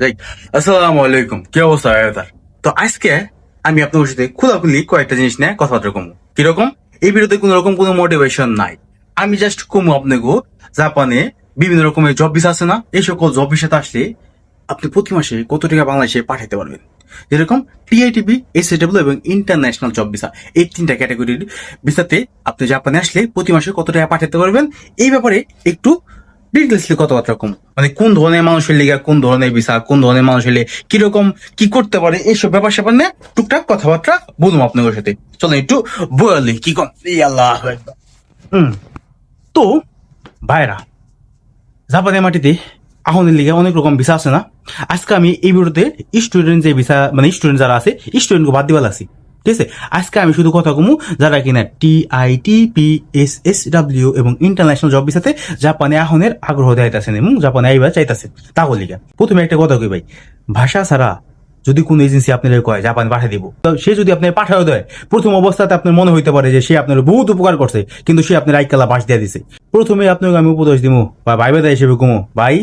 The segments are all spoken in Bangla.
যাই, আসসালামু আলাইকুম। অবস্থা তো আজকে আমি আপনাদের সাথে খোলাখুলি কয়েকটা জিনিস নিয়ে কীরকম? এই কোনো রকম কোনো মোটিভেশন নাই। আমি জাস্ট কমু আপনাকে জাপানে বিভিন্ন রকমের জব ভিসা আছে না? এই সকল জব ভিসাতে আসলে আপনি প্রতি মাসে কত টাকা বাংলাদেশে পাঠাতে পারবেন? যেরকম টিআইটিবি এসএডব্লিউ এবং ইন্টারন্যাশনাল জব ভিসা এই তিনটা ক্যাটাগরির ভিসাতে আপনি জাপানে আসলে প্রতি মাসে কত টাকা পাঠাতে পারবেন? এই ব্যাপারে একটু ডিটেলসলি কথাবার্তা মানে কোন ধরনের মানুষের লিগা কোন ধরনের ভিসা কোন ধরনের মানুষের লিগে কীরকম কি করতে পারে, এইসব ব্যাপার স্যাপার নিয়ে টুকটাক কথাবার্তা বলুন আপনাদের সাথে। চলেন একটু বলি কি কম। আল্লাহ। হুম। তো, ভাইরা, জাপানের মাটিতে আহনের লিগে অনেক রকম ভিসা আছে না? আজকে আমি এই ভিডিওতে স্টুডেন্ট যে ভিসা মানে স্টুডেন্ট যারা আছে স্টুডেন্টকে বাদ দিবার লাগছি। ঠিক আছে? আজকে আমি শুধু কথা কমু, যারা কিনা T I T P S S W এবং ইন্টারন্যাশনাল জব ভিসাতে জাপানে আহনের আগ্রহ দেখাইতেছেন এবং জাপানে আইবার চাইতেছেন। তাহলে প্রথমে একটা কথা কই ভাই, ভাষা ছাড়া যদি কোন এজেন্সি আপনার কয়, জাপান পাঠিয়ে দিব। তো সে যদি আপনার পাঠাও দেয়, প্রথম অবস্থাতে আপনার মনে হইতে পারে যে সে আপনার বহুত উপকার করছে, কিন্তু সে আপনার আইকালা বাস দিয়ে দিছে। প্রথমে আপনাকে আমি উপদেশ দিব বা ভাই বেদা হিসেবে কমো, ভাই,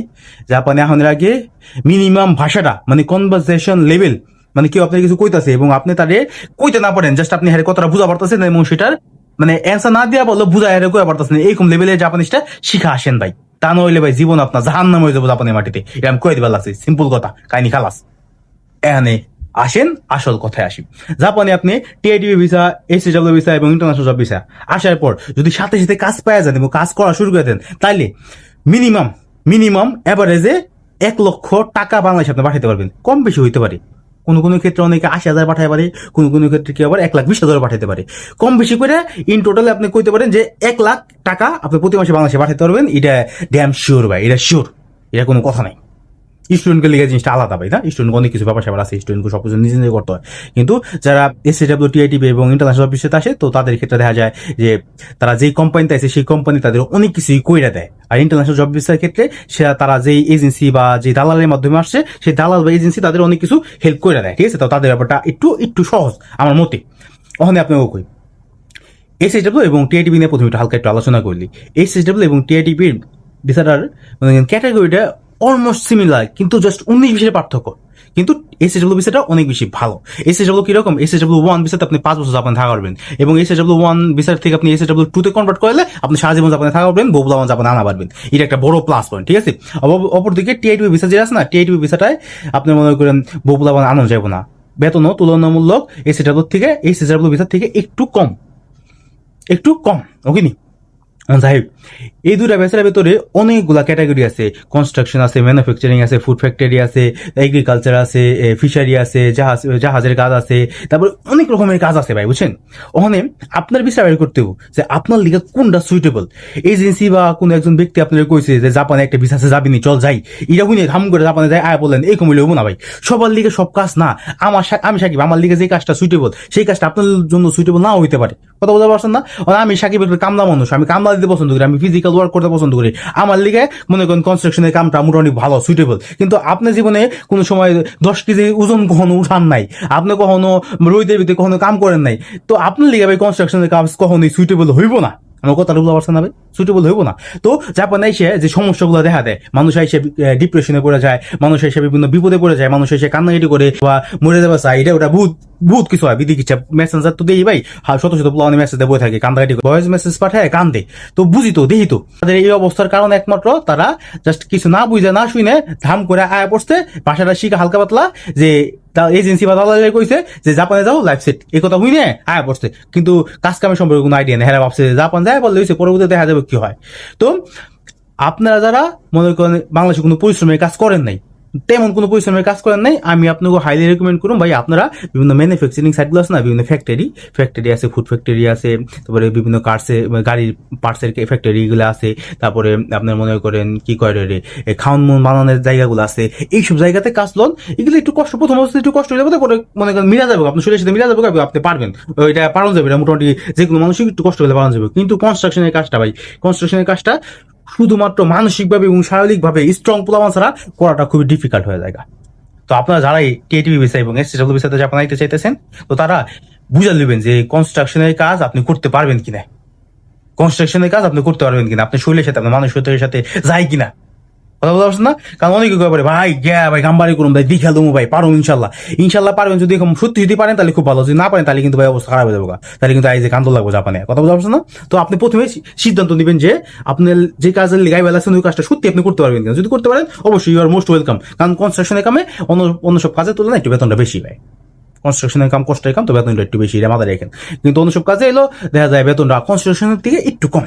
জাপানে আহনের আগে মিনিমাম ভাষাটা মানে কনভারসেশন লেভেল মানে কেউ আপনার কিছু কইতাছে এবং আপনি তাদের কইতে না পারেন জাস্ট আপনি হারে কথাটা বুঝা পারতেছেন এবং সেটার মানে অ্যান্সার না দেওয়া বলল বুঝা হারে কয়ে পারতেছেন। এরকম লেভেলে জাপানিজটা শিখা আসেন ভাই। তা নইলে ভাই জীবন আপনার জাহান নাম হয়ে যাব জাপানের মাটিতে। এটা আমি কয়ে দিবার লাগছে। সিম্পল কথা। কাহিনী খালাস। এখানে আসেন, আসল কথায় আসি। জাপানে আপনি টিআইডিবি ভিসা এসিডব্লিউ ভিসা এবং ইন্টারন্যাশনাল জব ভিসা আসার পর যদি সাথে সাথে কাজ পাওয়া যান এবং কাজ করা শুরু করে দেন, তাইলে মিনিমাম মিনিমাম অ্যাভারেজে এক লক্ষ টাকা বাংলাদেশে আপনি পাঠাতে পারবেন। কম বেশি হইতে পারে। কোনো কোনো ক্ষেত্রে অনেকে আশি হাজার পাঠাতে পারে, কোনো কোনো ক্ষেত্রে কি আবার এক লাখ বিশ হাজার পাঠাতে পারে। কম বেশি করে ইন টোটাল আপনি কইতে পারেন যে এক লাখ টাকা আপনি প্রতি মাসে বাংলাদেশে পাঠাতে পারবেন। এটা ড্যাম শিওর ভাই, এটা শিওর এটা কোনো কথা নাই। স্টুডেন্টকে লিগে জিনিসটা আলাদা ভাই, না? স্টুডেন্ট অনেক কিছু ব্যাপার স্যাপার আছে স্টুডেন্টকে সব কিছু নিজে নিজে করতে হয়। কিন্তু যারা এস ডাব্লিউ টিআইটিবি এবং ইন্টারন্যাশনাল অফিসে আসে, তো তাদের ক্ষেত্রে দেখা যায় যে তারা যেই কোম্পানিতে আছে, সেই কোম্পানি তাদের অনেক কিছুই কইরা দেয়। আর ইন্টারন্যাশনাল জব ভিসার ক্ষেত্রে সেটা তারা যেই এজেন্সি বা যে দালালের মাধ্যমে আসছে, সেই দালাল বা এজেন্সি তাদের অনেক কিছু হেল্প করে দেয়, ঠিক আছে? তো তাদের ব্যাপারটা একটু একটু সহজ আমার মতে। ওখানে আপনাকে কই এসএসডব্লিউ এবং টিআইটিবি নিয়ে প্রথমে একটু হালকা একটু আলোচনা করলি এসএসডব্লিউ এবং টিআইটিবির মানে ক্যাটাগরিটা অলমোস্ট সিমিলার কিন্তু জাস্ট উনিশ বিশের পার্থক্য। কিন্তু এসএসডব্লিউ ভিসাটা অনেক বেশি ভালো। এসএসডব্লিউ কীরকম? এসএসডব্লিউ ওয়ান ভিসাতে আপনি পাঁচ বছর জাপানে থাকা পারবেন। এবং এসএসডব্লিউ ওয়ান ভিসার থেকে আপনি এসএসডব্লিউ টু তে কনভার্ট করলে আপনি সারা জীবন জাপানে থাকা পারবেন ওয়ান জাপানে আনা পারবেন। এটা একটা বড় প্লাস পয়েন্ট ঠিক আছে? অপ- অপরদিকে টিআইটিবি ভিসা যে আছে না টিআইটিবি ভিসাটায় আপনি মনে করেন বহুলামান আনানো যাবে না। বেতনও তুলনামূলক এসএসডব্লিউ থেকে এসএসডব্লিউ ভিসার থেকে একটু কম। একটু কম ওকে নি? যাই এই দুটা ব্যবসার ভেতরে অনেকগুলা ক্যাটাগরি আছে। কনস্ট্রাকশন আছে ম্যানুফ্যাকচারিং আছে ফুড ফ্যাক্টরি আছে এগ্রিকালচার আছে ফিশারি আছে, জাহাজ, জাহাজের কাজ আছে, তারপর অনেক রকমের কাজ আছে ভাই, বুঝছেন? ওখানে আপনার বিচার বের করতে যে আপনার লিগে কোনটা সুইটেবল এজেন্সি বা কোনো একজন ব্যক্তি আপনার কইছে যে জাপানে একটা ভিসাসে যাবিনি চল যাই। এটা বুঝে ধাম করে জাপানে যাই আয় বললেন, এই কমিলে হব না ভাই। সবার লিগে সব কাজ না। আমার আমি সাকিব, আমার লিগে যে কাজটা সুইটেবল সেই কাজটা আপনার জন্য সুইটেবল নাও হইতে পারে। কথা বলতে পারছেন না? মানে আমি সাকিব একটু কামলা মানুষ, আমি কামলা দিতে পছন্দ করি, আমি ফিজিক্যাল ওয়ার্ক করতে পছন্দ করি। আমার লিগে মনে করেন কনস্ট্রাকশনের কামটা মোটামুটি ভালো সুইটেবল কিন্তু আপনি জীবনে কোনো সময় দশ কেজি ওজন কখনো উঠান নাই, আপনি কখনো রোহিতের ভিতরে কখনো কাম করেন নাই, তো আপনার লিগে ভাই কনস্ট্রাকশনের কাজ কখনোই সুইটেবল হইব না। কথাটা বুঝতে পারছেন না সুইটেবল হইব না। তো জাপানে এসে যে সমস্যাগুলো দেখা দেয়, মানুষ এসে ডিপ্রেশনে পড়ে যায়, মানুষ এসে বিভিন্ন বিপদে পড়ে যায়, মানুষ এসে কান্নাকাটি করে বা মরে যাবে চাই এটা ওটা বহুত বহুত কিছু হয়, বিধি কিছু মেসেঞ্জার তো দেই ভাই শত শত প্লানে মেসেজ দেবো থাকে কান্দাকাটি ভয়েস মেসেজ পাঠায়, কান্দে। তো বুঝি তো দেখি তো। তাদের এই অবস্থার কারণ একমাত্র তারা জাস্ট কিছু না বুঝে, না শুনে ধাম করে আয়া পড়ছে। ভাষাটা শিখা হালকা পাতলা যে এজেন্সি বা দালালের কইছে যে জাপানে যাও লাইফ সেট এই কথা বুঝে আয়া পড়ছে। কিন্তু কাজ কামের সম্পর্কে কোনো আইডিয়া নেই। হ্যাঁ ভাবছে জাপান যায়, বললে হয়েছে পরবর্তীতে দেখা যাবে কি হয়। তো আপনারা যারা মনে করেন বাংলাদেশে কোনো পরিশ্রমের কাজ করেন নাই তেমন কোনো পরিশ্রমের কাজ করেন নাই। আমি আপনাকে হাইলি রেকমেন্ড করুন ভাই, আপনারা বিভিন্ন ম্যানুফ্যাকচারিং সাইটগুলো আছে না, বিভিন্ন ফ্যাক্টরি ফ্যাক্টরি আছে ফুড ফ্যাক্টরি আছে, তারপরে বিভিন্ন কার্সে গাড়ির পার্টসের ফ্যাক্টরি গুলো আছে, তারপরে আপনার মনে করেন কি করে রে খাওয়ান মন বানানোর জায়গাগুলো আছে, এইসব জায়গাতে কাজ লন, এগুলো একটু কষ্ট, প্রথম অবস্থায় একটু কষ্ট হয়ে যাবে তারপরে মনে করেন মিলা যাবে আপনার শরীরের সাথে মিলা যাবে আপনি পারবেন। এটা পারণ যাবে, এটা মোটামুটি যে কোনো মানুষই একটু কষ্ট হলে পারণ যাবে। কিন্তু কনস্ট্রাকশনের কাজটা ভাই কনস্ট্রাকশনের কাজটা শুধুমাত্র মানসিকভাবে এবং শারীরিকভাবে স্ট্রং পোলামান ছাড়া করাটা খুবই ডিফিকাল্ট হয়ে যায় তো আপনারা যারাই টিএটিভি বিষয় এবং এসটিডব্লিউ বিষয়তে জাপান আইতে চাইতেছেন, তো তারা বুঝা নেবেন যে কনস্ট্রাকশনের কাজ আপনি করতে পারবেন কিনা। কনস্ট্রাকশনের কাজ আপনি করতে পারবেন কিনা, আপনি শরীরের সাথে, আপনার মানুষের সাথে যায় কিনা। কথা বলতে না কারণ অনেকে কয়ে পারে ভাই গ্যা ভাই, গাম্বারি করুন ভাই দেখা দেবো ভাই পারুন ইনশাল্লাহ। ইনশাল্লাহ পারবেন, যদি সত্যি যদি পারেন, তাহলে খুব ভালো। যদি না পারেন, তাহলে কিন্তু ভাই অবস্থা খারাপ হয়ে যাবে তাহলে কিন্তু আইজে কান্দ লাগবে জাপানে। কথা বলতে না তো আপনি প্রথমে সিদ্ধান্ত নেবেন যে আপনার যে কাজের লিগাই বেলা আছেন, ওই কাজটা সত্যি আপনি করতে পারবেন কিনা। যদি করতে পারেন, অবশ্যই ইউ আর মোস্ট ওয়েলকাম কারণ কনস্ট্রাকশনের কামে অন্য অন্য সব কাজের তুলনায় একটু বেতনটা বেশি ভাই। কনস্ট্রাকশনের কাম, কষ্টের কাম, তো বেতনটা একটু বেশি এটা মাথায় রেখেন। কিন্তু অন্য সব কাজে এলো, দেখা যায় বেতনটা কনস্ট্রাকশনের থেকে একটু কম।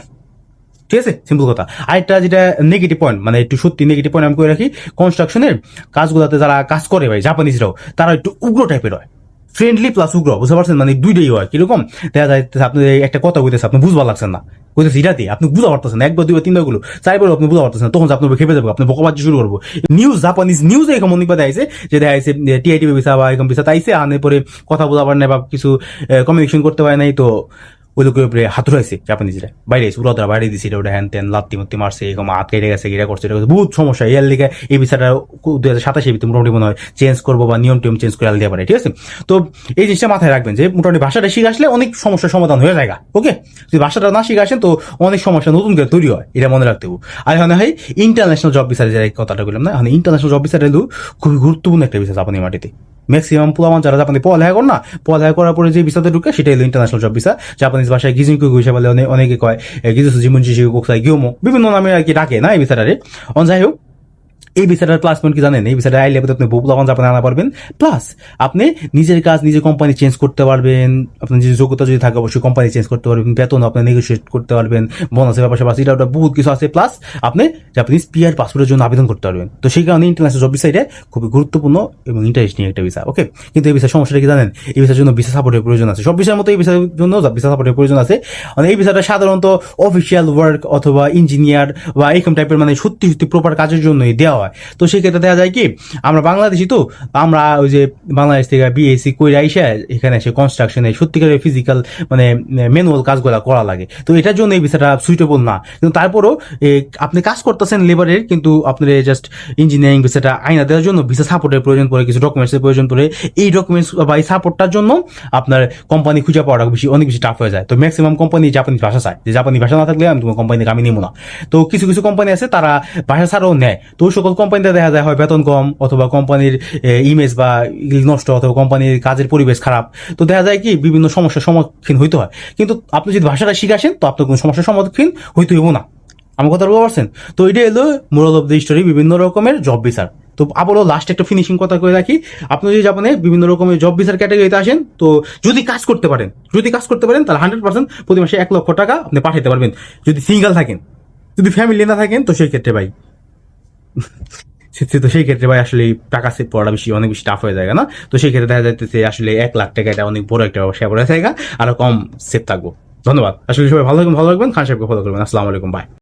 ঠিক আছে? সিম্পল কথা। আরেকটা যেটা নেগেটিভ পয়েন্ট মানে একটু সত্যি নেগেটিভ পয়েন্ট আমি করে রাখি কনস্ট্রাকশনের কাজগুলোতে যারা কাজ করে ভাই জাপানিজরাও তারা একটু উগ্র টাইপের হয়। ফ্রেন্ডলি প্লাস উগ্র, বুঝতে পারছেন? মানে দুইটাই হয়, কীরকম? দেখা যায় আপনি একটা কথা কইতেছে, আপনি বুঝবার লাগছেন না। কইতেছে এটাতে আপনি বুঝতে পারতেছেন একবার দুইবার তিনবারগুলো চারবার আপনি বুঝতে পারতেছেন তখন আপনি খেপে যাবে, আপনি বকবাজি শুরু করব। নিউজ জাপানিজ নিউজ এরকম অনেক কথা আইছে যে দেখা যাচ্ছে টিআইটি ভিসা বা এরকম ভিসা তাইছে, আনে পরে কথা বলা পারে না বা কিছু কমিউনিকেশন করতে পারে নাই, তো ওই লোকের উপরে হাত রয়েছে জাপানিজরা বাইরে এসে উড়াদরা বাইরে এটা ওটা হ্যান ত্যান, লাত্তি মুত্তি মারছে, এরকম কেটে গেছে এটা করছে, এটা বহুত সমস্যা। এর লিগে এই বিষয়টা দুই হাজার সাতাশে ভিতরে মোটামুটি মনে হয় চেঞ্জ করব বা নিয়ম টিয়ম চেঞ্জ করে আলাদা পারে, ঠিক আছে? তো এই জিনিসটা মাথায় রাখবেন যে মোটামুটি ভাষাটা শিখে আসলে অনেক সমস্যার সমাধান হয়ে যায় ওকে? যদি ভাষাটা না শিখে আসেন তো অনেক সমস্যা নতুন করে তৈরি হয়, এটা মনে রাখতে হবে। আর এখানে হয় ইন্টারন্যাশনাল জব বিচারে যে কথাটা বললাম না, এখানে ইন্টারন্যাশনাল জব বিচারে খুবই গুরুত্বপূর্ণ একটা বিষয় জাপানি মাটিতে। ম্যাক্সিমাম পোলামান যারা জাপানি পড়ালেখা কর না, পড়ালেখা করার পরে যে ভিসাতে ঢুকে সেটাই হলো ইন্টারন্যাশনাল জব ভিসা জাপানিজ ভাষায় গিজুইকু হিসেবে অনেকে কয় গিজুসু জিমুন জিসি কোকসাই গিউমো বিভিন্ন নামে আর কি ডাকে না এই ভিসাটারে অন যাই হোক এই ভিসাটার প্লাস পয়েন্ট কি জানেন? এই ভিসাটা আইলে আপনি বহুলামান জাপানে আনা পারবেন। প্লাস আপনি নিজের কাজ নিজের কোম্পানি চেঞ্জ করতে পারবেন। আপনার নিজের যোগ্যতা যদি থাকে, অবশ্যই কোম্পানি চেঞ্জ করতে পারবেন। বেতন আপনি নেগোসিয়েট করতে পারবেন। বোনাসের ব্যাপার স্যাপার এটা বহুত কিছু আছে। প্লাস আপনি জাপানিজ পিআর পাসপোর্টের জন্য আবেদন করতে পারবেন। তো সেই কারণে ইন্টারন্যাশনাল জব এটা খুবই গুরুত্বপূর্ণ এবং ইন্টারেস্টিং একটা ভিসা ওকে কিন্তু এই ভিসা সমস্যাটা কি জানেন? এই ভিসার জন্য ভিসা সাপোর্টের প্রয়োজন আছে। সব ভিসার মতো এই ভিসার জন্য ভিসা সাপোর্টের প্রয়োজন আছে। মানে এই ভিসাটা সাধারণত অফিসিয়াল ওয়ার্ক অথবা ইঞ্জিনিয়ার বা এরকম টাইপের মানে সত্যি সত্যি প্রপার কাজের জন্যই দেওয়া হয়। তো সেক্ষেত্রে দেখা যায় কি, আমরা বাংলাদেশি তো, আমরা ওই যে বাংলাদেশ থেকে বিএসসি কইরা আইসা এখানে এসে কনস্ট্রাকশনে সত্যিকারের ফিজিক্যাল মানে ম্যানুয়াল কাজগুলা করা লাগে। তো এটার জন্য এই বিষয়টা সুইটেবল না। কিন্তু তারপরও আপনি কাজ করতেছেন লেবারের কিন্তু আপনার জাস্ট ইঞ্জিনিয়ারিং বিষয়টা আইনা দেওয়ার জন্য ভিসা সাপোর্টের প্রয়োজন পড়ে, কিছু ডকুমেন্টসের প্রয়োজন পড়ে, এই ডকুমেন্টস বা এই সাপোর্টটার জন্য আপনার কোম্পানি খুঁজে পাওয়াটা বেশি, অনেক বেশি টাফ হয়ে যায়। তো ম্যাক্সিমাম কোম্পানি জাপানি ভাষা চায়। যে জাপানি ভাষা না থাকলে আমি তোমার কোম্পানি আমি নেব না তো কিছু কিছু কোম্পানি আছে, তারা ভাষা ছাড়াও নেয়। তো সকল কোম্পানিতে দেখা যায় হয় বেতন কম অথবা কোম্পানির ইমেজ বা নষ্ট অথবা কোম্পানির কাজের পরিবেশ খারাপ। তো দেখা যায় কি বিভিন্ন সমস্যার সম্মুখীন হইতে হয়। কিন্তু আপনি যদি ভাষাটা শিখাসেন, তো আপনার কোনো সমস্যার সম্মুখীন হইতে হইব না। আমার কথা বলতে পারছেন? তো এটা এলো মোরাল অফ দ্য স্টোরি বিভিন্ন রকমের জব বিচার। তো আবারও লাস্ট একটা ফিনিশিং কথা করে রাখি। আপনি যদি জাপানে বিভিন্ন রকমের জব বিচার ক্যাটাগরিতে আসেন, তো যদি কাজ করতে পারেন, যদি কাজ করতে পারেন, তাহলে হান্ড্রেড পার্সেন্ট প্রতি মাসে এক লক্ষ টাকা আপনি পাঠাতে পারবেন। যদি সিঙ্গেল থাকেন, যদি ফ্যামিলি না থাকেন, তো সেই ক্ষেত্রে ভাই তো সেই ক্ষেত্রে ভাই আসলে টাকা সেভ করাটা বেশি অনেক বেশি টাফ হয়ে যায়, না? তো সেই ক্ষেত্রে দেখা যাইতেছে আসলে এক লাখ টাকা এটা অনেক বড় একটা ব্যবসা করা জায়গা আরও কম সেভ থাকব। ধন্যবাদ। আসলে সবাই ভালো থাকবেন, ভালো রাখবেন খান সাহেবকে ফলো করবেন। আসসালামু আলাইকুম বাই